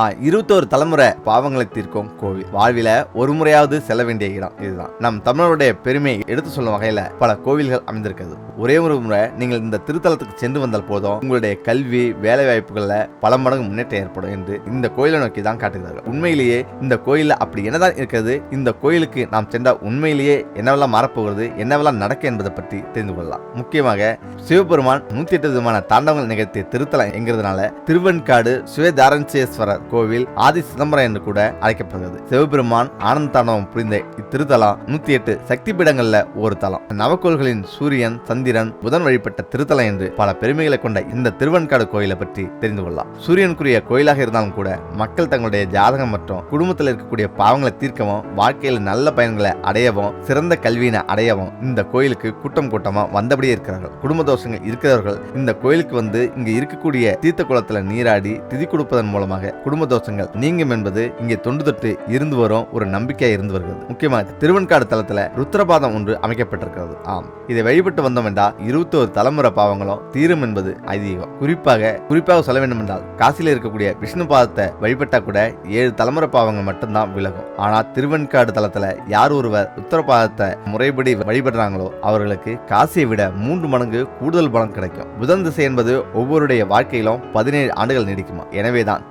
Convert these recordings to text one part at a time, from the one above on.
ஆ இருபத்தோரு தலைமுறை பாவங்களை தீர்க்கும் கோவில். வாழ்வில ஒரு முறையாவது செல்ல வேண்டிய இடம் இதுதான். நம் தமிழருடைய பெருமையை எடுத்து சொல்லும் வகையில பல கோவில்கள் அமைந்திருக்கிறது. ஒரே ஒரு முறை நீங்கள் இந்த திருத்தலத்துக்கு சென்று வந்தால் போதும் உங்களுடைய கல்வி வேலை வாய்ப்புகள்ல பல மடங்கு முன்னேற்றம் ஏற்படும் என்று இந்த கோயிலை நோக்கி தான் காட்டுகிறார்கள். உண்மையிலேயே இந்த கோயில அப்படி என்னதான் இருக்கிறது இந்த கோயிலுக்கு நாம் சென்றால் உண்மையிலேயே என்னவெல்லாம் மாறப்போகிறது என்னவெல்லாம் நடக்க என்பதை பற்றி தெரிந்து கொள்ளலாம். முக்கியமாக சிவபெருமான் நூத்தி எட்டு விதமான தாண்டவங்கள் நிகழ்த்திய திருத்தலம் என்கிறதுனால திருவெண்காடு சுயதாரஞ்சேஸ்வரர் கோவில் ஆதி சிதம்பரம் என்று கூட அழைக்கப்படுகிறது. சிவபெருமான் ஆனந்த தாண்டவம் புரிந்த இத்திருத்தலம் நூத்தி எட்டு சக்தி பீடங்கள்ல ஒரு தலம். நவக்கோள்களின் சூரியன் சந்திரன் புதன் வழிபட்ட திருத்தலம் என்று பல பெருமைகளை கொண்ட இந்த திருவெண்காடு கோயிலை பற்றி தெரிந்து கொள்ளலாம். சூரியனுக்குரிய கோயிலாக இருந்தாலும் கூட மக்கள் தங்களுடைய ஜாதகம் மற்றும் குடும்பத்தில் இருக்கக்கூடிய பாவங்களை தீர்க்கவும் வாழ்க்கையில் நல்ல பயன்களை அடையவும் சிறந்த கல்வியினை அடையவும் இந்த கோயிலுக்கு கூட்டம் கூட்டமா வந்தபடியே இருக்கிறார்கள். குடும்ப தோஷங்கள் இருக்கிறவர்கள் இந்த கோயிலுக்கு வந்து இங்க இருக்கக்கூடிய தீர்த்த குளத்துல நீராடி திதி கொடுப்பதன் மூலமாக குடும்ப தோஷங்கள் நீங்கும் என்பது இங்கே தொண்டு தொட்டு இருந்து வரும் ஒரு நம்பிக்கையா இருந்து வருகிறது. முக்கியமாக திருவெண்காடு தலத்துல ருத்ரபாதம் ஒன்று அமைக்கப்பட்டிருக்கிறது. ஆம். இதை வழிபட்டு வந்தோம் என்றால் இருபத்தோரு தலைமுறை பாவங்களும் தீரும் என்பது அதிகம் குறிப்பாக குறிப்பாக சொல்ல வேண்டும் என்றால் காசியில் இருக்கக்கூடிய விஷ்ணு பாதத்தை வழிபட்டா கூட ஏழு தலைமுறை பாவங்கள் மட்டும்தான் விலகும். ஆனால் திருவெண்காடு தலத்துல யார் ஒருவர் உத்தரபாதத்தை முறைப்படி வழிபடுறாங்களோ அவர்களுக்கு காசியை விட மூன்று மடங்கு கூடுதல் பலம் கிடைக்கும். புதன் திசை என்பது ஒவ்வொருடைய வாழ்க்கையிலும் பதினேழு ஆண்டுகள் நீடிக்குமா? எனவேதான்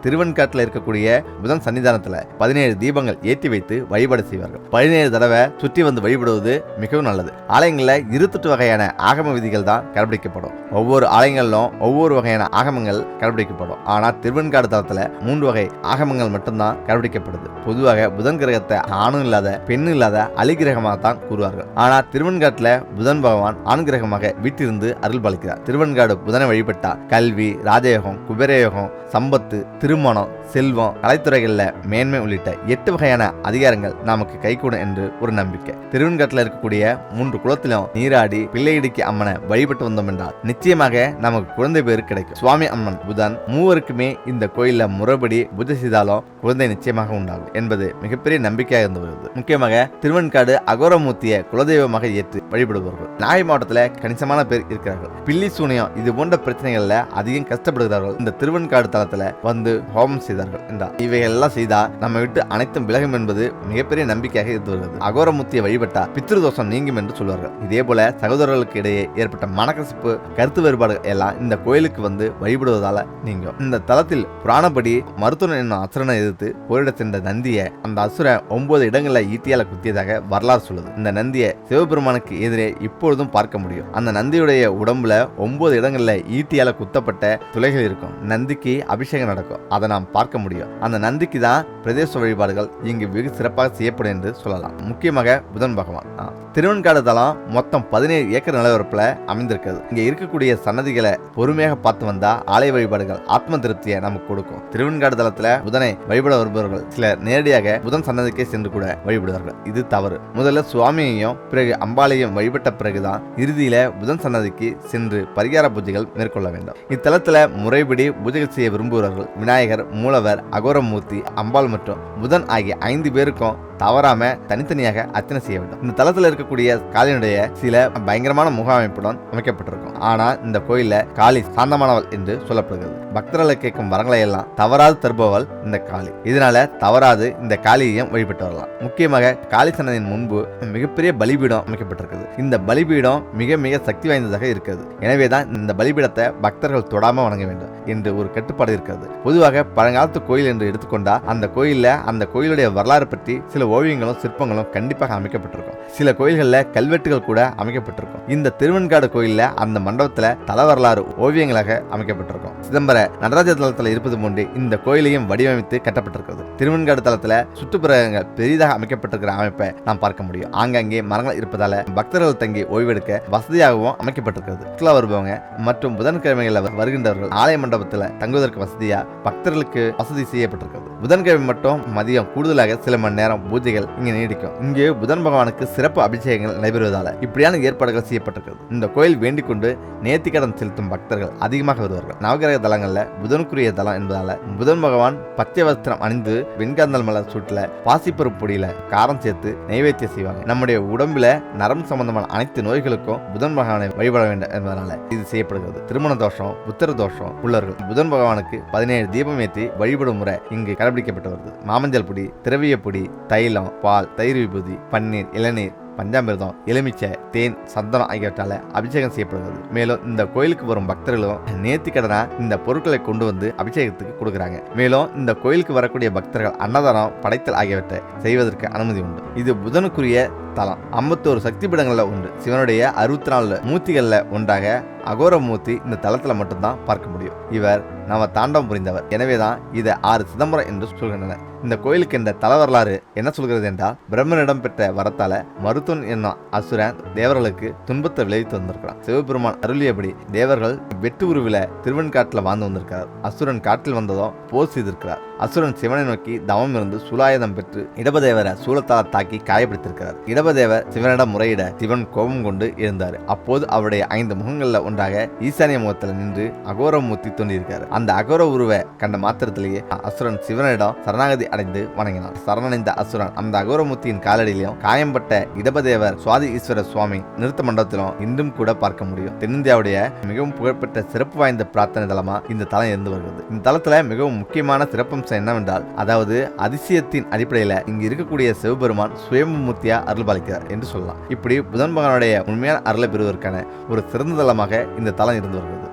திருவெண்காட்டில் இருக்கக்கூடிய புதன் சன்னிதானத்துல பதினேழு தீபங்கள் ஏற்றி வைத்து வழிபாடு செய்வார்கள். பதினேழு தடவை சுற்றி வந்து வழிபடுவது மிகவும் நல்லது. ஆலயங்களில் இருபத்தெட்டு வகையான ஆகம விதிகள் தான் கடைபிடிக்கப்படும். ஒவ்வொரு ஆலயங்களிலும் ஒவ்வொரு வகையான ஆகமங்கள் கடைபிடிக்கப்படும். ஆனால் திருவெண்காடு தளத்தில் மூன்று வகை ஆகமங்கள் மட்டும்தான் கடைபிடிக்கப்படுது. பொதுவாக புதன் கிரகத்தை ஆணும் இல்லாத பெண்ணும் இல்லாத அலிகிரகமாக தான் கூறுவார்கள். ஆனால் திருவெண்காட்டில் புதன் பகவான் ஆண் கிரகமாக வீட்டிலிருந்து அருள் பாலிக்கிறார். திருவெண்காடு புதனை வழிபட்டால் கல்வி ராஜயோகம் குபேரயோகம் சம்பத்து திருமணம் செல்வம் கலைத்துறைகளில் மேன்மை உள்ளிட்ட எட்டு வகையான அதிகாரங்கள் நமக்கு கைகூடும் என்று ஒரு நம்பிக்கை. திருவெண்காட்டில் இருக்கக்கூடிய மூன்று குளத்திலும் நீராடி பிள்ளையிடிக்கு அம்மனை வழிபட்டு வந்தோம் என்றால் நிச்சயமாக நமக்கு குழந்தை பேர் கிடைக்கும். சுவாமி அம்மன் புதன் மூவருக்குமே இந்த கோயிலில் முறைப்படி புஜை செய்தாலும் குழந்தை நிச்சயமாக உண்டாகும் என்பது மிகப்பெரிய நம்பிக்கையாக இருந்து வருகிறது. முக்கியமாக திருவெண்காடு அகோரமூர்த்தியை குலதெய்வமாக ஏற்று வழிபடுபவர்கள். நாகை மாவட்டத்தில் கணிசமான பேர் இருக்கிறார்கள். பில்லி சூனியம் இது போன்ற பிரச்சனைகள்ல அதிகம் கஷ்டப்படுகிறார்கள். இந்த திருவெண்காடு தளத்தில் வந்து ஹோமம் செய்தார்கள். என்றார் இவைகள் செய்தா நம்ம விட்டு அனைத்தும் விலகும் என்பது மிகப்பெரிய நம்பிக்கையாக இருந்து வருகிறது. அகோரமுத்தியை வழிபட்டா பித்ருதோஷம் நீங்கும் என்று சொல்வார்கள். இதே போல சகோதரர்களுக்கு இடையே ஏற்பட்ட மனக்கசிப்பு கருத்து வேறுபாடு எல்லாம் இந்த கோயிலுக்கு வந்து வழிபடுவதால நீங்கும். இந்த தளத்தில் புராணப்படி மருத்துவன் என்னும் அசுரனை எதிர்த்து போரிட சென்ற நந்தியை அந்த அசுரன் ஒன்பது இடங்களில் ஈட்டியால குத்தியதாக வரலாறு சொல்லுது. இந்த நந்தியை சிவபெருமானுக்கு எதிரே இப்பொழுதும் பார்க்க முடியும். அந்த நந்தியுடைய உடம்புல ஒன்பது இடங்களில் ஈட்டியால குத்தப்பட்ட துளைகள் இருக்கும். நந்திக்கு அபிஷேகம் நடக்கும். அதை நாம் பார்க்க முடியும். அந்த நந்திக்கு தான் பிரதேச வழிபாடுகள் இங்கு வெகு சிறப்பாக செய்யப்படும் என்று சொல்லலாம். முக்கியமாக புதன் பகவான். திருவெண்காடு தலம் மொத்தம் பதினேழு ஏக்கர் நிலவரப்புல அமைந்திருக்கிறது. இங்க இருக்கக்கூடிய சன்னதிகளை பொறுமையாக பார்த்து வந்தா ஆலய வழிபாடுகள் ஆத்ம திருப்தியை நமக்கு கொடுக்கும். திருவெண்காடு தளத்துல புதனை வழிபட வருபவர்கள் சிலர் நேரடியாக புதன் சன்னதிக்கே சென்று கூட வழிபடுவார்கள். இது தவறு. முதல்ல சுவாமியையும் பிறகு அம்பாளையும் வழிபட்ட பிறகுதான் இறுதியில புதன் சன்னதிக்கு சென்று பரிகார பூஜைகள் மேற்கொள்ள வேண்டும். இத்தலத்துல முறைப்படி பூஜைகள் செய்ய விரும்புகிறவர்கள் விநாயகர் மூலவர் அகோரமூர்த்தி அம்பாள் மற்றும் புதன் ஆகிய ஐந்து பேருக்கும் தவறாம தனித்தனியாக அர்ச்சனை செய்ய வேண்டும். இந்த தளத்தில் இருக்கக்கூடிய காளியினுடைய சில பயங்கரமான முகாமைப்புடன் அமைக்கப்பட்டிருக்கும். ஆனா இந்த கோயிலில் காளி சாந்தமானவள் என்று சொல்லப்படுகிறது. பக்தர்களை கேட்கும் வரங்களை எல்லாம் தவறாது தருபவள் இந்த காளி. இதனால தவறாது இந்த காளியையும் வழிபட்டு வரலாம். முக்கியமாக காளி சன்னதியின் முன்பு மிகப்பெரிய பலிபீடம் அமைக்கப்பட்டிருக்கிறது. இந்த பலிபீடம் மிக மிக சக்தி வாய்ந்ததாக இருக்கிறது. எனவேதான் இந்த பலிபீடத்தை பக்தர்கள் தொடாம வணங்க வேண்டும் என்று ஒரு கட்டுப்பாடு இருக்கிறது. பொதுவாக பழங்கால காலத்து கோயில் என்று எடுத்துக்கொண்டா அந்த கோயிலில் அந்த கோயிலுடைய வரலாறு பற்றி சில ஓவியங்களும் சிற்பங்களும் கண்டிப்பாக அமைக்கப்பட்டிருக்கும். சில கோயில்களில் கல்வெட்டுகள் கூட அமைக்கப்பட்டிருக்கும். இந்த திருவெண்காடு கோயிலில் அந்த மண்டபத்தில் தல வரலாறு ஓவியங்களாக அமைக்கப்பட்டிருக்கும். சிதம்பர நடராஜ தளத்தில் இருப்பது போன்று இந்த கோயிலையும் வடிவமைத்து கட்டப்பட்டிருக்கிறது. திருவெண்காடு தளத்தில் சுற்றுப்புறங்கள் பெரிதாக அமைக்கப்பட்டிருக்கிற அமைப்பை நாம் பார்க்க முடியும். ஆங்காங்கே மரங்கள் இருப்பதால் பக்தர்கள் தங்கி ஓய்வெடுக்க வசதியாகவும் அமைக்கப்பட்டிருக்கிறது. சுற்றுலா வருபவங்க மற்றும் புதன்கிழமைகளில் வருகின்றவர்கள் ஆலய மண்டபத்தில் தங்குவதற்கு வசதியாக பக்தர்களுக்கு வசதி செய்யப்பட்டிருக்கிறது. புதன்கிழமை மட்டும் மதியம் கூடுதலாக சில மணி நேரம் பூஜைகள் இங்கு நீடிக்கும். இங்கே புதன் பகவானுக்கு சிறப்பு அபிஷேகங்கள் நடைபெறுவதால் இப்படியான ஏற்பாடுகள் செய்யப்பட்டிருக்கிறது. இந்த கோயில் வேண்டிக் கொண்டு நேர்த்திக்கடன் செலுத்தும் பக்தர்கள் அதிகமாக வருவார்கள். நவகிரக தலங்களில் புதனுக்குரிய தலம் என்பதால புதன் பகவான் பச்சை வஸ்திரம் அணிந்து வெண்காந்தல் மலர் சூட்டில் பாசிப்பருப்பு பொடியில் காரம் சேர்த்து நைவேத்தியம் செய்வாங்க. நம்முடைய உடம்புல நரம்பு சம்பந்தமான அனைத்து நோய்களுக்கும் புதன் பகவானை வழிபட வேண்டும் என்பதனால இது செய்யப்படுகிறது. திருமண தோஷம் புத்திர தோஷம் உள்ளவர்கள் புதன் பகவானுக்கு பதினேழு தீபம் ஏற்றி வழிபடும் முறை இங்கு கடைபிடிக்கப்பட்டு வருது. மாமஞ்சள் பொடி திரவிய பொடி தைலம் பால் தயிர் விபூதி பன்னீர் இளநீர் பஞ்சாமிர்தம் எலுமிச்சை தேன் சந்தனம் ஆகியவற்றால அபிஷேகம் செய்யப்படுகிறது. மேலும் இந்த கோயிலுக்கு வரும் பக்தர்களும் நேர்த்திக்கடனா இந்த பொருட்களை கொண்டு வந்து அபிஷேகத்துக்கு கொடுக்குறாங்க. மேலும் இந்த கோயிலுக்கு வரக்கூடிய பக்தர்கள் அன்னதானம் படைத்தல் ஆகியவற்றை செய்வதற்கு அனுமதி உண்டு. இது புதனுக்குரிய தலம். ஐம்பத்தோரு சக்தி பீடங்களில் உண்டு சிவனுடைய அறுபத்தி நாலு மூர்த்திகளில் ஒன்றாக அகோர மூர்த்தி இந்த தளத்தில் மட்டும்தான் பார்க்க முடியும். இவர் நம்ம தாண்டவம் புரிந்தவர். எனவே தான் இதை ஆறு சிதம்பரம் என்று சொல்கின்றனர். இந்த கோயிலுக்கு இந்த தல வரலாறு என்ன சொல்கிறது என்றால் பிரம்மனிடம் பெற்ற வரத்தால மருத்துவன் என்னும் அசுரன் தேவர்களுக்கு துன்பத்தை விளைவித்து வந்திருக்கிறான். சிவபெருமான் அருளியபடி தேவர்கள் வெட்டு உருவில திருவெண்காட்டில் வாழ்ந்து வந்திருக்கிறார். அசுரன் காட்டில் வந்ததும் போர் செய்திருக்கிறார். அசுரன் சிவனை நோக்கி தவம் இருந்து சூலாயுதம் பெற்று இடபதேவரை சூலத்தால் தாக்கி காயப்படுத்திருக்கிறார் இடபதேவர் சிவனிடம் முறையிட சிவன் கோபம் கொண்டு இருந்தார் அப்போது அவருடைய ஐந்து முகங்கள்ல ஒன்றாக ஈசானிய முகத்தில் நின்று அகோரமூர்த்தி தோன்றியிருக்காரு. அந்த அகோர உருவை கண்ட மாத்திரத்திலேயே அசுரன் சிவனிடம் சரணாகதி அடைந்து வணங்கினார். சரணடைந்த அசுரன் அந்த அகோரமூர்த்தியின் காலடியிலும் காயம்பட்ட இடபதேவர் சுவாதி ஈஸ்வர சுவாமி நிறுத்த மண்டபத்திலும் இன்றும் கூட பார்க்க முடியும். தென்னிந்தியாவுடைய மிகவும் புகழ்பெற்ற சிறப்பு வாய்ந்த பிரார்த்தனை தலமா இந்த தலம் இருந்து வருகிறது. இந்த தலத்துல மிகவும் முக்கியமான சிறப்பம்சம் என்னவென்றால் அதாவது அதிசயத்தின் அடிப்படையில இங்கு இருக்கக்கூடிய சிவபெருமான் சுயம்புமூர்த்தியா அருள்பாலிக்கிறார் என்று சொல்லலாம். இப்படி புதன் பகவானுடைய உண்மையான அருளை பெறுவதற்கான ஒரு சிறந்த தலமாக இந்த தலம் இருந்து வருகிறது.